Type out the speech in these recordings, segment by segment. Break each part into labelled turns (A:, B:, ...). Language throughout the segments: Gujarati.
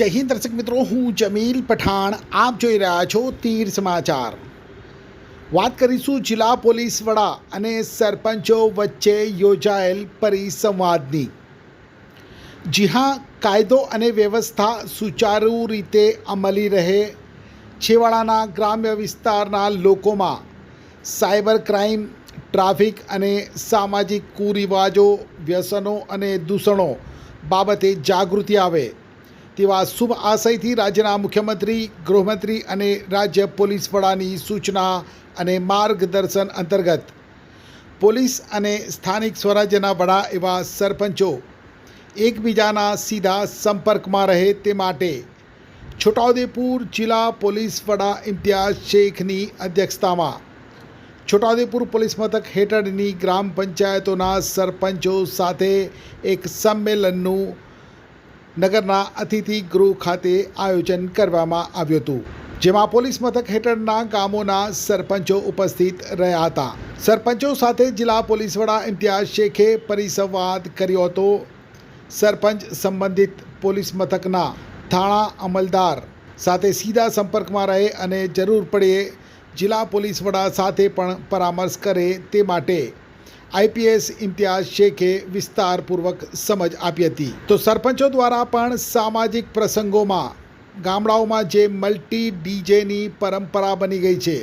A: જય હિન્દ દર્શક મિત્રો, હું જમીલ પઠાણ. આપ જોઈ રહ્યા છો તીર સમાચાર. વાત કરીશું જિલ્લા પોલીસ વડા અને સરપંચો વચ્ચે યોજાયેલ પરિસંવાદની. જી હા, કાયદો અને વ્યવસ્થા સુચારુ રીતે અમલી રહે. છેવાડાના ગ્રામ્ય વિસ્તારના લોકોમાં સાયબર ક્રાઇમ, ટ્રાફિક અને સામાજિક કુરિવાજો, વ્યસનો અને દૂષણો બાબતે જાગૃતિ આવે. તેવા શુભ આશયથી રાજ્યના મુખ્યમંત્રી, ગૃહમંત્રી અને રાજ્ય પોલીસ વડાની સૂચના અને માર્ગદર્શન અંતર્ગત પોલીસ અને સ્થાનિક સ્વરાજ્યના વડા એવા સરપંચો એકબીજાના સીધા સંપર્કમાં રહે તે માટે છોટાઉદેપુર જિલ્લા પોલીસ વડા ઇમ્તિયાઝ શેખની અધ્યક્ષતામાં છોટાઉદેપુર પોલીસ મથક હેઠળની ગ્રામ પંચાયતોના સરપંચો સાથે એક સંમેલનનું નગરના અતિથિ ગૃહ ખાતે આયોજન કરવામાં આવ્યું હતું, જેમાં પોલીસ મથક હેઠળના ગામોના સરપંચો ઉપસ્થિત રહ્યા હતા. સરપંચો સાથે જિલ્લા પોલીસ વડા ઇમ્તિયાઝ શેખે પરિસંવાદ કર્યો હતો. સરપંચ સંબંધિત પોલીસ મથકના થાણા અમલદાર સાથે સીધા સંપર્કમાં રહે અને જરૂર પડે જિલ્લા પોલીસ વડા સાથે પણ પરામર્શ કરે તે માટે આઈપીએસ ઇમ્તિયાઝ શેખે વિસ્તારપૂર્વક સમજ આપી હતી. તો સરપંચો દ્વારા પણ સામાજિક પ્રસંગોમાં, ગામડાઓમાં જે મલ્ટી ડીજેની પરંપરા બની ગઈ છે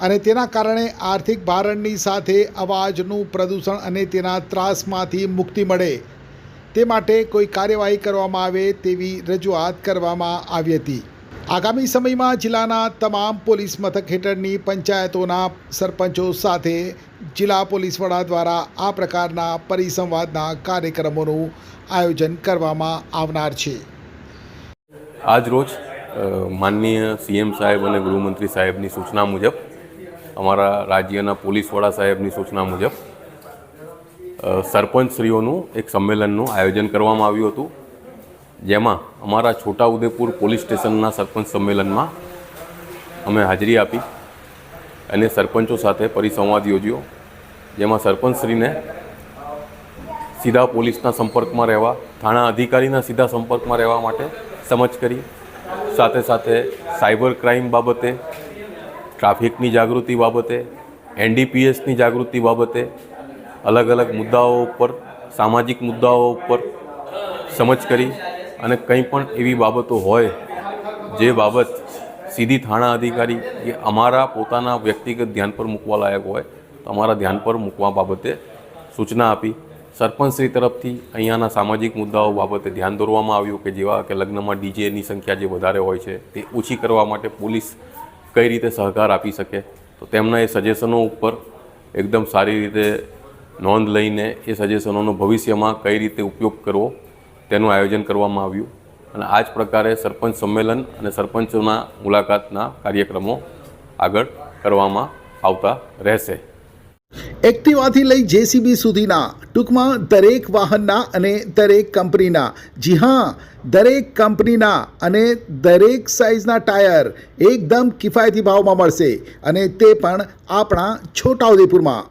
A: અને તેના કારણે આર્થિક ભારણની સાથે અવાજનું પ્રદૂષણ અને તેના ત્રાસમાંથી મુક્તિ મળે, તે માટે કોઈ કાર્યવાહી કરવામાં આવે તેવી રજૂઆત કરવામાં આવી હતી. આગામી સમયમાં જિલ્લાના તમામ પોલીસ મથક હેઠળની પંચાયતોના સરપંચો સાથે જિલ્લા પોલીસ વડા દ્વારા આ પ્રકારના પરિસંવાદના કાર્યક્રમોનું આયોજન કરવામાં આવનાર છે.
B: આજ રોજ માનનીય સીએમ સાહેબ અને ગૃહમંત્રી સાહેબની સૂચના મુજબ, અમારા રાજ્યના પોલીસ વડા સાહેબની સૂચના મુજબ સરપંચશ્રીઓનું એક સંમેલનનું આયોજન કરવામાં આવ્યું હતું. જેમાં અમારા છોટાઉદેપુર પોલીસ સ્ટેશનના સરપંચ સંમેલનમાં અમે હાજરી આપી અને સરપંચો સાથે પરિસંવાદ યોજ્યો, જેમાં સરપંચશ્રીને સીધા પોલીસના સંપર્કમાં રહેવા, થાણા અધિકારીના સીધા સંપર્કમાં રહેવા માટે સમજ કરી, સાથે સાથે સાયબર ક્રાઇમ બાબતે, ટ્રાફિકની જાગૃતિ બાબતે, એનડીપીએસની જાગૃતિ બાબતે અલગ અલગ મુદ્દાઓ ઉપર, સામાજિક મુદ્દાઓ ઉપર સમજ કરી અને કંઈ પણ એવી બાબતો હોય જે બાબત સીધી થાણા અધિકારી કે અમારા પોતાના વ્યક્તિગત ધ્યાન પર મૂકવા લાયક હોય, તો અમારા ધ્યાન પર મૂકવા બાબતે સૂચના આપી. સરપંચશ્રી તરફથી અહીંયાના સામાજિક મુદ્દાઓ બાબતે ધ્યાન દોરવામાં આવ્યું કે જેવા કે લગ્નમાં ડીજેની સંખ્યા જે વધારે હોય છે, તે ઓછી કરવા માટે પોલીસ કઈ રીતે સહકાર આપી શકે? તો તેમના એ સજેશનો ઉપર એકદમ સારી રીતે નોંધ લઈને એ સજેશનોનો ભવિષ્યમાં કઈ રીતે ઉપયોગ કરવો તેનું આયોજન કરવામાં આવ્યું અને આ જ પ્રકારે સરપંચ સંમેલન અને સરપંચોના મુલાકાતના કાર્યક્રમો આગળ કરવામાં આવતા રહેશે.
A: એક્ટિવાથી લઈ જેસીબી સુધીના ટૂંકમાં દરેક વાહનના અને દરેક કંપનીના, જી હા, દરેક કંપનીના અને દરેક સાઇઝના ટાયર એકદમ કિફાયતી ભાવમાં મળશે અને તે પણ આપણા છોટા ઉદેપુરમાં